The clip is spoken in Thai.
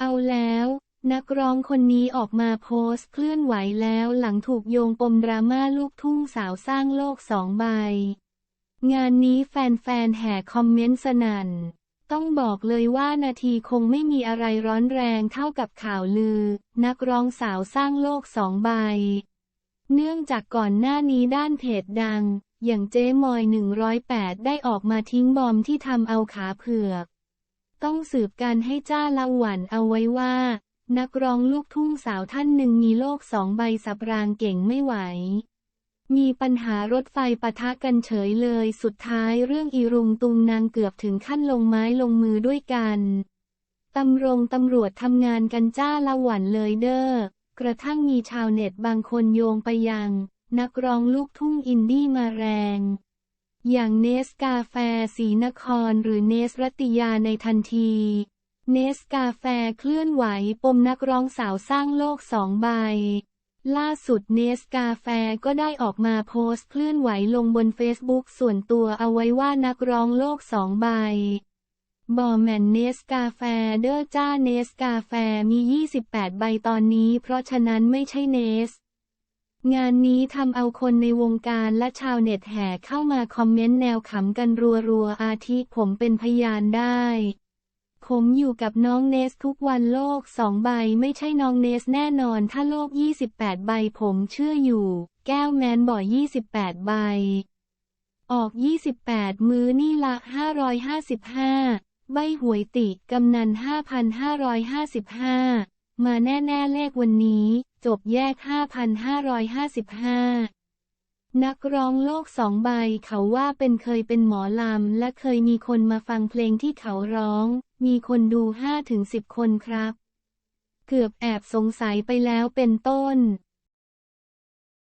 เอาแล้ว นักร้องคนนี้ออกมาโพสต์เคลื่อนไหวแล้วหลังถูกโยงปมดราม่าลูกทุ่งสาวสร้างโลกสองใบ งานนี้แฟนๆแห่คอมเมนต์สนั่น ต้องบอกเลยว่านาทีคงไม่มีอะไรร้อนแรงเท่ากับข่าวลือ นักร้องสาวสร้างโลกสองใบ เนื่องจากก่อนหน้านี้ด้านเพจดัง อย่างเจ๊มอย 108 ได้ออกมาทิ้งบอมที่ทำเอาขาเผือก ต้องสืบกันให้จ้าละหวันเอาไว้ว่า นักร้องลูกทุ่งสาวท่านหนึ่งมีโลกสองใบสับรางเก่งไม่ไหว มีปัญหารถไฟปะทะกันเฉยเลยสุดท้ายเรื่องอีรุงตุงนางเกือบถึงขั้นลงไม้ลงมือด้วยกันตำรงตำรวจทำงานกันจ้าละหวันเลยเด้อกระทั่งมีชาวเน็ตบางคนโยงไปยัง นักร้องลูกทุ่งอินดี้มาแรง อย่างเนสกาแฟสีนครหรือเนสรัติยาในทันที เนสกาแฟเคลื่อนไหวปมนักร้องสาวสร้างโลกสองใบ ล่าสุดเนสกาแฟก็ได้ออกมาโพสต์เคลื่อนไหวลงบนเฟซบุ๊กส่วนตัวเอาไว้ว่านักร้องโลกสองใบบอแมนเนสกาแฟเดอร์จ้าเนสกาแฟมี 28 ใบตอนนี้เพราะฉะนั้นไม่ใช่เนส งานนี้ทำเอาคนในวงการและชาวเน็ตแห่เข้ามาคอมเมนต์แนวขำกันรัวๆ อาทิผมเป็นพยานได้ ผมอยู่กับน้องเนสทุกวันโลกสองใบไม่ใช่น้องเนสแน่นอนถ้าโลก 28 ใบผมเชื่ออยู่ แก้วแมนบ่อย 28 ใบ ออก 28 มื้อนี่ละ 555 ใบหวยติกำนัน 5,555 มาแน่ ๆ เลขวันนี้ จบแยก 5,555นักร้องโลกสองใบเขาว่าเป็นเคยเป็นหมอลำ และเคยมีคนมาฟังเพลงที่เขาร้อง มีคนดู5-10คนครับ เกือบแอบสงสัยไปแล้วเป็นต้น